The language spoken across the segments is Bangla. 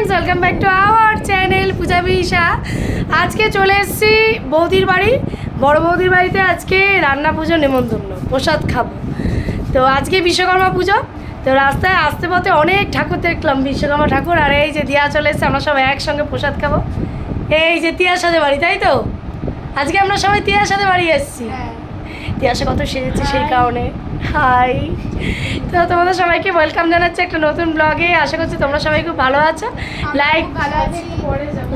Friends welcome back to our channel Puja বিশা আজকে চলে এসেছি বৌদির বাড়ি। বড় বৌদির বাড়িতে আজকে রান্না পুজো নেমন্তন্ন, প্রসাদ খাব। তো আজকে বিশ্বকর্মা পুজো, তো রাস্তায় আসতে পথে অনেক ঠাকুর দেখলাম, বিশ্বকর্মা ঠাকুর আর এই যে দিয়া চলে এসেছে, আমরা সবাই একসঙ্গে প্রসাদ খাব। এই যে তিয়ার সাথে বাড়ি, তাই তো? আজকে আমরা সবাই তিয়ার সাথে বাড়ি এসেছি। তিয়াসে কত সেজেছে সেই কারণে। হাই তো তোমাদের সবাইকে ওয়েলকাম জানাচ্ছি একটা নতুন ব্লগে আশা করছি তোমরা সবাই খুব ভালো আছো। লাইক ভালো আছি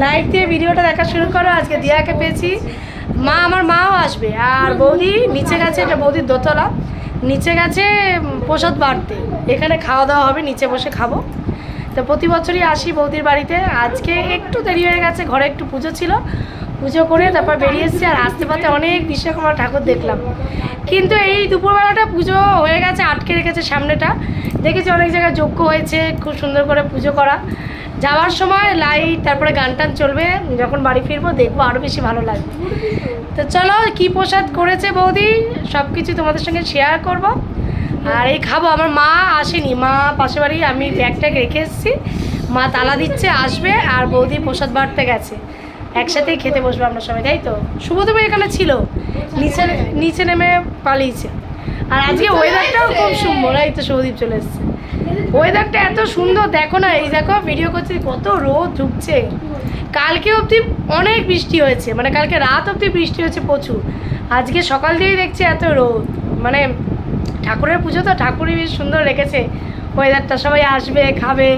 লাইক দিয়ে ভিডিওটা দেখা শুরু করো। আজকে দিয়াকে পেয়েছি। মা আমার মাও আসবে। আর বৌদি নিচে গেছে এটা বৌদির দোতলা। নিচে গেছে প্রসাদ বাড়তে। এখানে খাওয়া দাওয়া হবে নিচে বসে খাব। তো প্রতি বছরই আসি বৌদির বাড়িতে। আজকে একটু দেরি হয়ে গেছে ঘরে একটু পুজো ছিল। পুজো করে তারপর বেরিয়ে এসেছি আর আসতে পারতে অনেক বিশ্বকর্মা ঠাকুর দেখলাম। কিন্তু এই দুপুরবেলাটা পুজো হয়ে গেছে, আটকে রেখেছে সামনেটা। দেখেছি অনেক জায়গায় যোগ্য হয়েছে, খুব সুন্দর করে পুজো করা। যাওয়ার সময় লাইট তারপরে গান টান চলবে, যখন বাড়ি ফিরবো দেখব আরও বেশি ভালো লাগবে। তো চলো, কি প্রসাদ করেছে বৌদি? সব কিছু তোমাদের সঙ্গে শেয়ার করব। আর এই খাব, আমার মা আসেনি। মা পাশে বাড়ি, আমি ব্যাগ ট্যাগ রেখে এসেছি। মা তালা দিচ্ছে, আসবে, আর বৌদি প্রসাদ বাড়তে গেছে। একসাথেই খেতে বসবো আমরা সবাই, তাই তো? শুভদেব এখানে ছিল। নিচে নিচে নেমে পালিয়েছে। আর আজকে ওয়েদারটাও খুব সুন্দর, এই তো শুভদীপ চলে এসছে। ওয়েদারটা এত সুন্দর, দেখো না, এই দেখো ভিডিও করছি, কত রোদ ঢুকছে। কালকে অবধি অনেক বৃষ্টি হয়েছে মানে কালকে রাত অবধি বৃষ্টি হয়েছে প্রচুর। আজকে সকাল দিয়েই দেখছি এত রোদ। মানে ঠাকুরের পুজো তো ঠাকুরই বেশ সুন্দর রেখেছে। ওয়েদারটা সবাই আসবে, খাবে।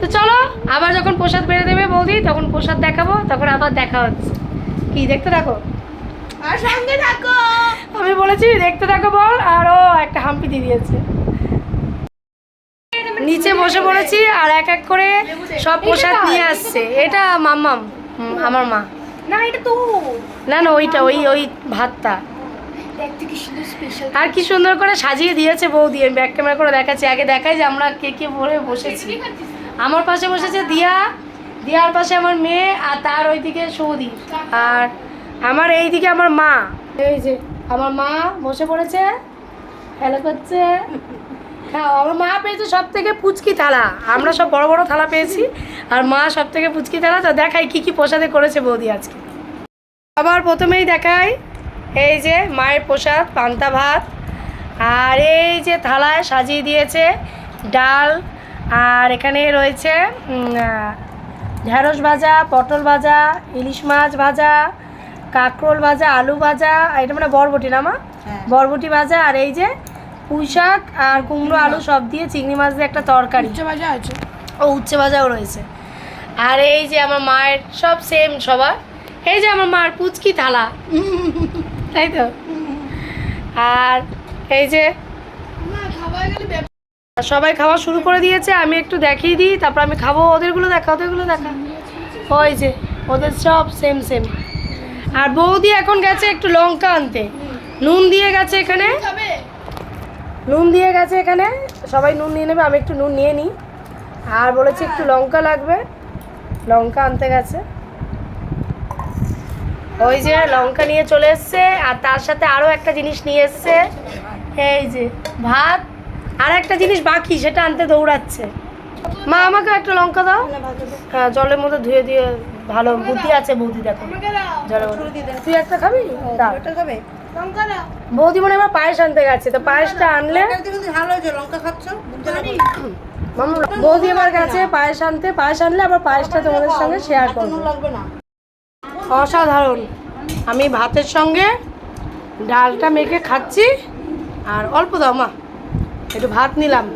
তো চলো আবার যখন প্রসাদ বেড়ে দেবে বৌদি তখন প্রসাদ দেখাবো তখন আবার দেখা হচ্ছে। কি দেখতে থাকো? আর সঙ্গে থাকো। আমি বলেছি দেখতে থাকো বল আর ও একটা হাম্পি দিয়ে দিয়েছে। নিচে বসে পড়েছি আর এক এক করে সব প্রসাদ নিয়ে আসছে। এটা মাম্মাম আমার মা। না এটা তো না না ওইটা ওই ওই ভাতটা। আর কি সুন্দর করে সাজিয়ে দিয়েছে বৌদি। আমি ব্যাক ক্যামেরা করে দেখাচ্ছি। আগে দেখাই যে আমরা কে কে ভরে বসেছি। আমার পাশে বসেছে দিয়া। দিয়ার পাশে আমার মেয়ে আর তার ওইদিকে সৌদি। আর আমার এইদিকে আমার মা। এই যে, আমার মা বসে পড়েছে। হ্যালো করছে। খাও আমার মা পেয়েছে সব থেকে পুচকি থালা। আমরা সব বড় বড় থালা পেয়েছি। আর মা সব থেকে পুচকি থালা। তো দেখাই কি কি প্রসাদে করেছে বৌদি আজকে। আবার প্রথমেই দেখাই এই যে মায়ের প্রসাদ, পান্তা ভাত। আর এই যে থালায় সাজিয়ে দিয়েছে ডাল আর এখানে রয়েছে ঢ্যাঁড়স ভাজা পটল ভাজা ইলিশ মাছ ভাজা কাঁকরোল ভাজা আলু ভাজা আর এটা মানে বরবটি না মা? বরবটি ভাজা আর এই যে পুঁই শাক আর কুমড়ো আলু সব দিয়ে চিংড়ি মাছ দিয়ে একটা তরকারি। উচ্চ ভাজা আছে ও উচ্ছে ভাজাও রয়েছে। আর এই যে আমার মায়ের সব সেম সবার। এই যে আমার মার পুচকি থালা। তাই তো? আর এই যে সবাই খাওয়া শুরু করে দিয়েছে, আমি একটু দেখিয়ে দিই, তারপর আমি খাব, ওদেরগুলো দেখা ওদেরগুলো দেখা। ওই যে, ওদের সব সেম সেম আর বৌদি এখন গেছে একটু লঙ্কা আনতে। নুন দিয়ে গেছে এখানে। নুন দিয়ে গেছে এখানে। সবাই নুন নিয়ে নেবে, আমি একটু নুন নিয়ে নিই। আর বলেছি একটু লঙ্কা লাগবে। লঙ্কা আনতে গেছে। ওই যে লঙ্কা নিয়ে চলে এসছে, আর তার সাথে আরও একটা জিনিস নিয়ে এসছে। এই যে, ভাত। আর একটা জিনিস বাকি সেটা আনতে দৌড়াচ্ছে। মা আমাকে একটা লঙ্কা দাও। হ্যাঁ জলের মধ্যে ধুয়ে দিয়ে ভালো বুদ্ধি আছে বৌদি দেখো। তুই একটা খাবি? দাও। বৌদি মনে হয় এবার পায়েস আনতে গেছে তো পায়েসটা আনলে? ভালো হয়েছে লঙ্কা খাচ্ছ? মামা, বৌদি আমার কাছে পায়েস আনতে। পায়েস আনলে আবার পায়েসটা তোমাদের সঙ্গে শেয়ার করব। অসাধারণ। আমি ভাতের সঙ্গে ডালটা মেখে খাচ্ছি। আর অল্প দাও মা। একটু ভাত নিলাম।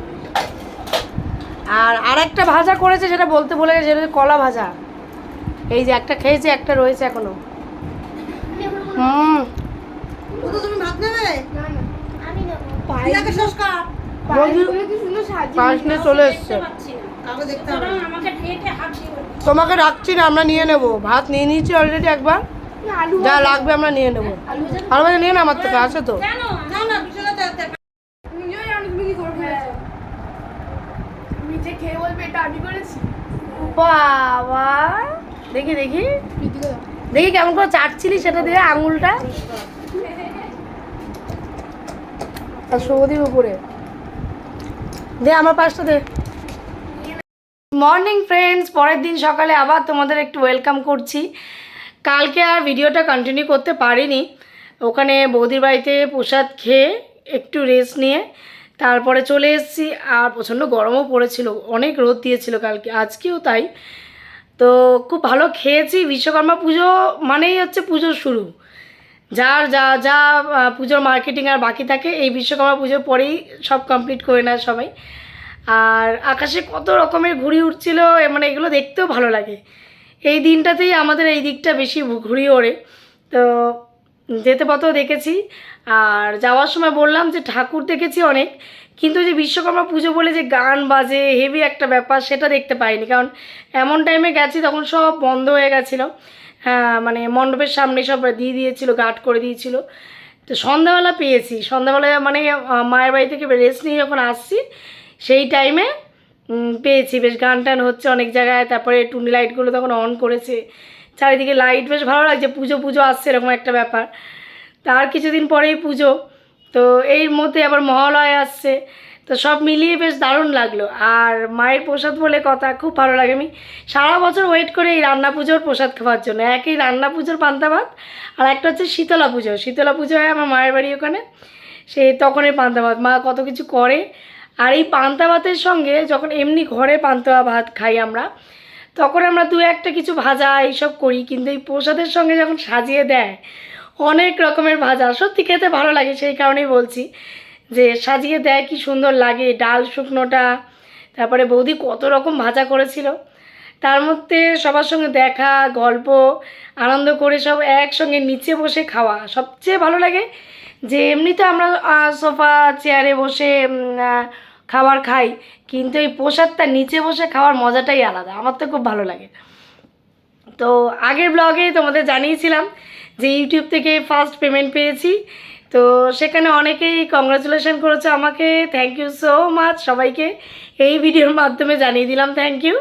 আর আরেকটা ভাজা করেছে সেটা বলতে বলে গেছে হচ্ছে কলা ভাজা। এই যে একটা খেয়েছে একটা রয়েছে এখনও। হুম। তুমি ভাত নেবে? না না আমি নেব। দিদাকে সংস্কার বৌদি কি সুন্দর সাজিয়ে পায়েস নিয়ে চলে এসছে। তোমাকে রাখছি না আমরা নিয়ে নেব। ভাত নিয়ে নিয়েছি অলরেডি একবার। যা লাগবে আমরা নিয়ে নেব। আলু ভাজা আলু ভাজা নিয়ে না আমার থেকে আছে তো না না বিছানাতে আছে। তুমি নিজেই জানো তুমি কি করে ফেলেছো তুমি যে খেয়ে বলবে এটা আমি করেছি। বাবা। দেখি দেখি। দেখি কেমন করে চাটছিলি সেটা দিয়ে আঙুলটা। সৌদির উপরে। দে আমার পাশটা দে। মর্নিং ফ্রেন্ডস পরের দিন সকালে আবার তোমাদের একটু ওয়েলকাম করছি। কালকে আর ভিডিওটা কন্টিনিউ করতে পারিনি। ওখানে বৌদির বাড়িতে প্রসাদ খেয়ে একটু রেস্ট নিয়ে তারপরে চলে এসেছি, আর প্রচণ্ড গরমও পড়েছিল, অনেক রোদ দিয়েছিল কালকে, আজকেও তাই। তো খুব ভালো খেয়েছি, বিশ্বকর্মা পুজো মানেই হচ্ছে পুজোর শুরু। যার যা যা পুজোর মার্কেটিং আর বাকি থাকে, এই বিশ্বকর্মা পুজোর পরেই সব কমপ্লিট করে নেয় সবাই। আর আকাশে কত রকমের ঘুড়ি উঠছিল মানে এগুলো দেখতেও ভালো লাগে। এই দিনটাতেই আমাদের এই দিকটা বেশি ঘুড়ি ওড়ে। তো যেতে পথেও দেখেছি। আর যাওয়ার সময় বললাম যে ঠাকুর দেখেছি অনেক, কিন্তু যে বিশ্বকর্মা পুজো বলে যে গান বাজে হেভি একটা ব্যাপার, সেটা দেখতে পাইনি। কারণ এমন টাইমে গেছি তখন সব বন্ধ হয়ে গেছিল। হ্যাঁ মানে মণ্ডপের সামনে সব দিয়ে দিয়েছিল গার্ড করে দিয়েছিল। তো সন্ধ্যাবেলা পেয়েছি। সন্ধ্যাবেলায় মানে মায়ের বাড়ি থেকে রেস্ট নিয়ে যখন আসছি, সেই টাইমে পেয়েছি। বেশ গান টান হচ্ছে অনেক জায়গায়। তারপরে টুনি লাইটগুলো তখন অন করেছে। চারিদিকে লাইট বেশ ভালো লাগছে, পুজো পুজো আসছে এরকম একটা ব্যাপার। তার কিছুদিন পরেই পুজো, তো এর মধ্যে আবার মহালয় আসছে, তো সব মিলিয়ে বেশ দারুণ লাগল। আর মায়ের প্রসাদ বলে কথা, খুব ভালো লাগে। আমি সারা বছর ওয়েট করে এই রান্না পুজোর প্রসাদ খাওয়ার জন্য। একই রান্না পুজোর পান্তা ভাত, আর একটা হচ্ছে শীতলা পুজো। শীতলা পুজো হয় আমার মায়ের বাড়ি ওখানে, সে তখনই পান্তা ভাত। মা কত কিছু করে। আর এই পান্তা ভাতের সঙ্গে যখন এমনি ঘরে পান্তা ভাত খাই আমরা তখন আমরা দু একটা কিছু ভাজা এইসব করি, কিন্তু এই প্রসাদের সঙ্গে যখন সাজিয়ে দেয়, অনেক রকমের ভাজা, সত্যি খেতে ভালো লাগে, সেই কারণেই বলছি যে সাজিয়ে দেয় কি সুন্দর লাগে, ডাল শুকনোটা, তারপরে বৌদি কত রকম ভাজা করেছিল। তার মধ্যে সবার সঙ্গে দেখা, গল্প, আনন্দ করে সব একসঙ্গে নিচে বসে খাওয়া সবচেয়ে ভালো লাগে। যে এমনিতে আমরা সোফা, চেয়ারে বসে খাবার খাই, কিন্তু এই প্রসাদটা নিচে বসে খাওয়ার মজাটাই আলাদা। আমার তো খুব ভালো লাগে। তো আগের ব্লগে তোমাদের জানিয়েছিলাম যে ইউটিউব থেকে ফার্স্ট পেমেন্ট পেয়েছি। তো সেখানে অনেকেই কংগ্রাচুলেশন করেছে আমাকে। থ্যাংক ইউ সো মাচ সবাইকে। এই ভিডিওর মাধ্যমে জানিয়ে দিলাম থ্যাংক ইউ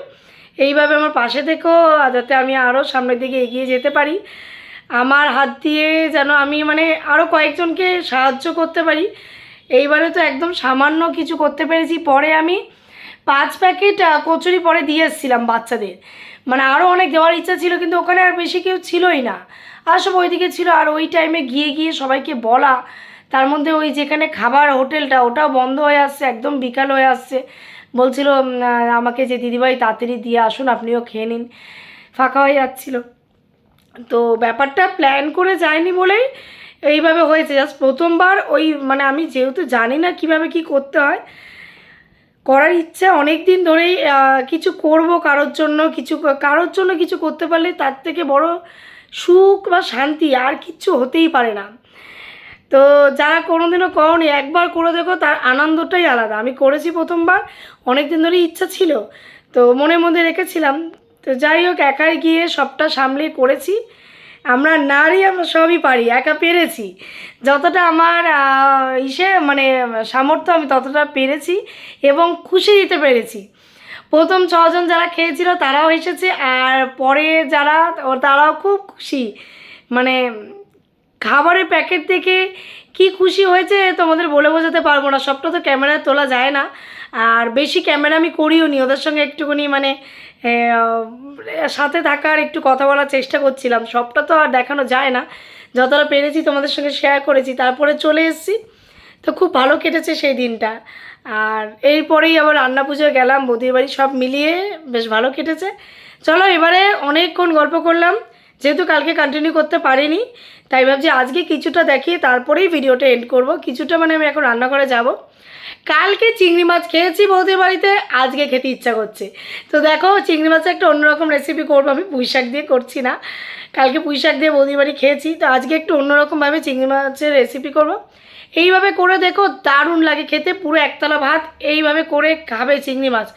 এইভাবে আমার পাশে থেকেও যাতে আমি আরও সামনের দিকে এগিয়ে যেতে পারি। আমার হাত দিয়ে যেন আমি মানে আরও কয়েকজনকে সাহায্য করতে পারি। এইবারে তো একদম সামান্য কিছু করতে পেরেছি। পরে আমি পাঁচ প্যাকেট কচুরি পরে দিয়ে এসেছিলাম বাচ্চাদের। মানে আরও অনেক দেওয়ার ইচ্ছা ছিল, কিন্তু ওখানে আর বেশি কেউ ছিলই না। আর সব ওইদিকে ছিল, আর ওই টাইমে গিয়ে গিয়ে সবাইকে বলা। তার মধ্যে ওই যেখানে খাবার, হোটেলটা, ওটাও বন্ধ হয়ে আসছে, একদম বিকাল হয়ে আসছে। বলছিল আমাকে যে, দিদিভাই, তাড়াতাড়ি দিয়ে আসুন, আপনিও খেয়ে নিন। ফাঁকা হয়ে যাচ্ছিল। তো ব্যাপারটা প্ল্যান করে যায়নি বলেই এইভাবে হয়েছে। জাস্ট প্রথমবার ওই মানে আমি যেহেতু জানি না কীভাবে কি করতে হয়, করার ইচ্ছা অনেক দিন ধরেই কিছু করব কারোর জন্য, কিছু কারোর জন্য কিছু করতে পারলে তার থেকে বড় সুখ বা শান্তি আর কিচ্ছু হতেই পারে না। তো যারা কোনোদিনও করনি, একবার করে দেখো তার আনন্দটাই আলাদা। আমি করেছি প্রথমবার অনেক দিন ধরেই ইচ্ছা ছিল, তো মনের মধ্যে রেখেছিলাম। তো যাই হোক, একাই গিয়ে সবটা সামলিয়ে করেছি। আমরা নারী আমরা সবই পারি, একা পেরেছি। যতটা আমার ইসে মানে সামর্থ্য আমি ততটা পেরেছি এবং খুশি দিতে পেরেছি। প্রথম ছজন যারা খেয়েছিল তারাও এসেছে আর পরে যারা তারাও খুব খুশি। মানে খাবারের প্যাকেট দেখে কি খুশি হয়েছে তোমাদের বলে বোঝাতে পারব না, সবটা তো ক্যামেরায় তোলা যায় না। আর বেশি ক্যামেরা আমি করিও নি, ওদের সঙ্গে একটুখানি মানে সাথে থাকার একটু কথা বলার চেষ্টা করছিলাম। সবটা তো আর দেখানো যায় না। যতটা পেরেছি তোমাদের সঙ্গে শেয়ার করেছি, তারপরে চলে এসেছি। তো খুব ভালো কেটেছে সেই দিনটা। আর এরপরেই আবার রান্না পুজোয় গেলাম, বৌদির বাড়ি সব মিলিয়ে বেশ ভালো কেটেছে। চলো এবারে অনেকক্ষণ গল্প করলাম। যেহেতু কালকে কন্টিনিউ করতে পারিনি, তাই ভাবছি আজকে কিছুটা দেখিয়ে তারপরেই ভিডিওটা এন্ড করব। কিছুটা মানে আমি এখন রান্না করে যাব। কালকে চিংড়ি মাছ খেয়েছি বৌদির বাড়িতে, আজকে খেতে ইচ্ছা করছে। তো দেখো, চিংড়ি মাছের একটা অন্যরকম রেসিপি করব, আমি পুঁই শাক দিয়ে করছি না। কালকে পুঁই শাক দিয়ে বৌদির বাড়ি খেয়েছি, তো আজকে একটু অন্যরকমভাবে চিংড়ি মাছের রেসিপি করব। এইভাবে করে দেখো, দারুণ লাগে খেতে, পুরো একতলা ভাত, এইভাবে করে খাবে চিংড়ি মাছ।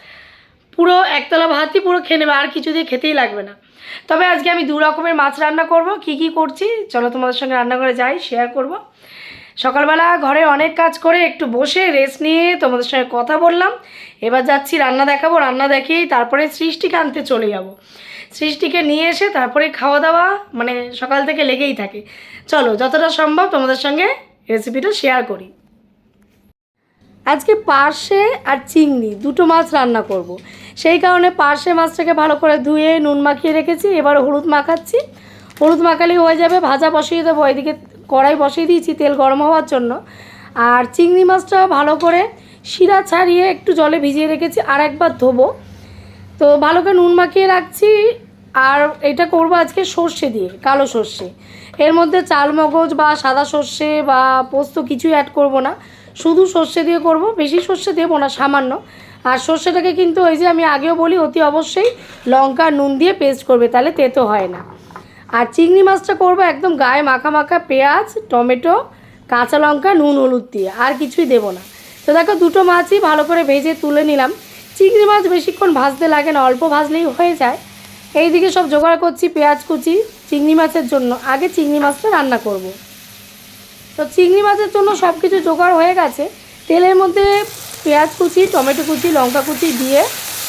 পুরো একতলা ভাতই পুরো খেয়ে নেবে, আর কিছু দিয়ে খেতেই লাগবে না। তবে আজকে আমি দু রকমের মাছ রান্না করব, কি কি করছি, চলো তোমাদের সঙ্গে রান্না করে যাই শেয়ার করব। সকালবেলা ঘরে অনেক কাজ করে একটু বসে রেস্ট নিয়ে তোমাদের সঙ্গে কথা বললাম। এবার যাচ্ছি, রান্না দেখাবো, রান্না দেখিয়েই তারপরে সৃষ্টিকে আনতে চলে যাব। সৃষ্টিকে নিয়ে এসে তারপরে খাওয়া দাওয়া মানে সকাল থেকে লেগেই থাকে। চলো, যতটা সম্ভব তোমাদের সঙ্গে রেসিপিটা শেয়ার করি। আজকে পার্শে আর চিংড়ি, দুটো মাছ রান্না করব। সেই কারণে পার্শে মাছটাকে ভালো করে ধুয়ে, নুন মাখিয়ে রেখেছি, এবার হলুদ মাখাচ্ছি। হলুদ মাখালেই হয়ে যাবে, ভাজা বসিয়ে দেবো এদিকে কড়াই বসিয়ে দিয়েছি, তেল গরম হওয়ার জন্য। আর চিংড়ি মাছটা ভালো করে শিরা ছাড়িয়ে একটু জলে ভিজিয়ে রেখেছি, আর একবার ধোবো। তো ভালো করে নুন মাখিয়ে রাখছি, আর এটা করব আজকে সর্ষে দিয়ে, কালো সর্ষে। এর মধ্যে চাল মগজ বা সাদা সর্ষে বা পোস্ত কিছুই অ্যাড করব না। শুধু সর্ষে দিয়ে করব, বেশি সর্ষে দেবো না, সামান্য। আর সর্ষেটাকে কিন্তু ওই যে আমি আগেও বলি, অতি অবশ্যই লঙ্কা নুন দিয়ে পেস্ট করবে, তাহলে তেতো হয় না। আর চিংড়ি মাছটা করব একদম গায়ে মাখা মাখা পেঁয়াজ, টমেটো, কাঁচা লঙ্কা, নুন, হলুদ দিয়ে। আর কিছুই দেবো না। তো দেখো দুটো মাছই ভালো করে ভেজে তুলে নিলাম। চিংড়ি মাছ বেশিক্ষণ ভাজতে লাগে না, অল্প ভাজলেই হয়ে যায়। এইদিকে সব জোগাড় করছি পেঁয়াজ কুচি চিংড়ি মাছের জন্য। আগে চিংড়ি মাছটা রান্না করব। তো চিংড়ি মাছের জন্য সব কিছু জোগাড় হয়ে গেছে। তেলের মধ্যে পেঁয়াজ কুচি, টমেটো কুচি, লঙ্কা কুচি দিয়ে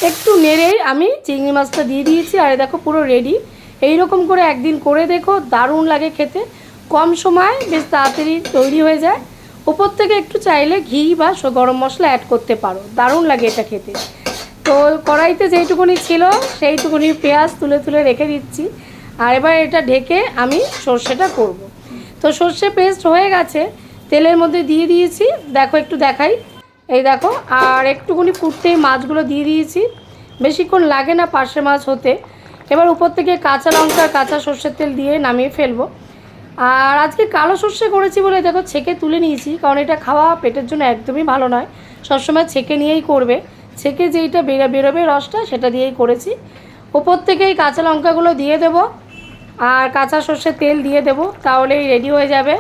একটু নেড়েই আমি চিংড়ি মাছটা দিয়ে দিয়েছি। আর দেখো পুরো রেডি এই রকম করে একদিন করে দেখো, দারুণ লাগে খেতে। কম সময় বেশ তাড়াতাড়ি তৈরি হয়ে যায়। উপর থেকে একটু চাইলে ঘি বা গরম মশলা অ্যাড করতে পারো। দারুণ লাগে এটা খেতে। তো কড়াইতে যেইটুকুনি ছিল, সেইটুকুনি পেঁয়াজ তুলে তুলে রেখে দিচ্ছি। আর এবার এটা ঢেকে আমি সর্ষেটা করব। তো সর্ষে পেস্ট হয়ে গেছে। তেলের মধ্যে দিয়ে দিয়েছি। দেখো, একটু দেখাই। এই দেখো, আর একটুখানি ফুটতেই মাছগুলো দিয়ে দিয়েছি। বেশিক্ষণ লাগে না পার্শে মাছ হতে। এবার উপর থেকে কাঁচা লঙ্কা, কাঁচা সর্ষের তেল দিয়ে নামিয়ে ফেলব। আর আজকে কালো সর্ষে করেছি বলে দেখো ছেঁকে তুলে নিয়েছি, কারণ এটা খাওয়া পেটের জন্য একদমই ভালো নয়। সবসময় ছেঁকে নিয়েই করবে। ছেঁকে যেইটা বেরো বেরোবে রসটা, সেটা দিয়েই করেছি। ওপর থেকে এই কাঁচা লঙ্কাগুলো দিয়ে দেবো, আর কাঁচা সর্ষের তেল দিয়ে দেবো, তাহলেই রেডি হয়ে যাবে।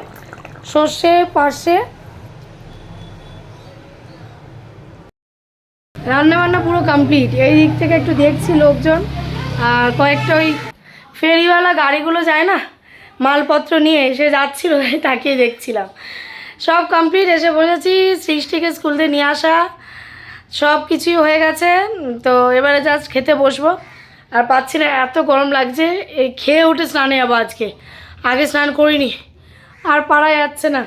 সর্ষে পার্শে রান্না বান্না পুরো কমপ্লিট এই দিক থেকে একটু দেখছি লোকজন। আর কয়েকটা ওই ফেরিওয়ালা গাড়িগুলো যায় না? মালপত্র নিয়ে এসে যাচ্ছিল, তাকিয়ে দেখছিলাম। সব কমপ্লিট এসে বসেছি, সৃষ্টিকে স্কুল থেকে নিয়ে আসা। সব কিছুই হয়ে গেছে, তো এবারে জাস্ট খেতে বসবো। আর পাচ্ছি না, এত গরম লাগছে এই খেয়ে উঠে স্নানে যাব আজকে। আগে স্নান করিনি, আর পারা যাচ্ছে না।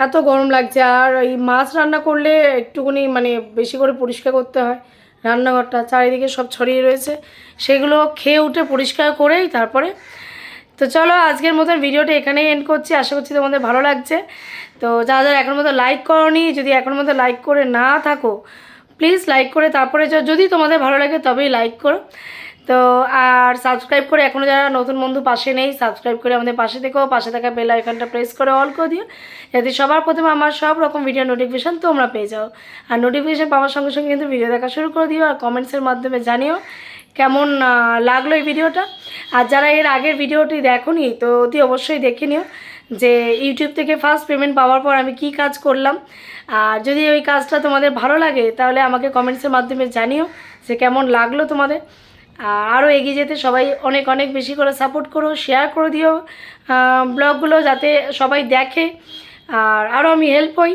এত গরম লাগছে, আর এই মাছ রান্না করলে একটুখানি মানে বেশি করে পরিষ্কার করতে হয়। রান্নাঘরটা চারিদিকে সব ছড়িয়ে রয়েছে। সেগুলো খেয়ে উঠে পরিষ্কার করেই তারপরে তো চলো আজকের মতন ভিডিওটা এখানেই এন্ড করছি। আশা করছি তোমাদের ভালো লাগছে। তো যা যারা এখন মতো লাইক করনি, যদি এখন মতো লাইক করে না থাকো প্লিজ লাইক করে তারপরে যদি তোমাদের ভালো লাগে তবেই লাইক করো। তো আর সাবস্ক্রাইব করে এখনও যারা নতুন বন্ধু পাশে নেই সাবস্ক্রাইব করে আমাদের পাশে থেকেও, পাশে থাকা বেল আইকনটা প্রেস করে অল করে দিও। যাতে সবার প্রথমে আমার সব রকম ভিডিও নোটিফিকেশান তোমরা পেয়ে যাও। আর নোটিফিকেশান পাওয়ার সঙ্গে সঙ্গে কিন্তু ভিডিও দেখা শুরু করে দিও আর কমেন্টসের মাধ্যমে জানিও কেমন লাগল এই ভিডিওটা আর যারা এর আগের ভিডিওটি দেখোনি, তো অতি অবশ্যই দেখে নিও যে ইউটিউব থেকে ফার্স্ট পেমেন্ট পাওয়ার পর আমি কি কাজ করলাম। আর যদি ওই কাজটা তোমাদের ভালো লাগে, তাহলে আমাকে কমেন্টসের মাধ্যমে জানিও যে কেমন লাগল তোমাদের। আরও এগিয়ে যেতে সবাই অনেক অনেক বেশি করে সাপোর্ট করো শেয়ার করে দিও ব্লগগুলো যাতে সবাই দেখে। আর আরও আমি হেল্প হই।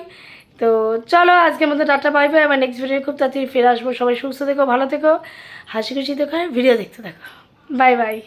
তো চলো, আজকের মতো টাটা পাই পাই আমার নেক্সট ভিডিও খুব তাড়াতাড়ি ফিরে আসব। সবাই সুস্থ থেকো, ভালো থেকো, হাসি খুশি দেখো ভিডিও হ্যাঁ, দেখতে থাকো। Bye bye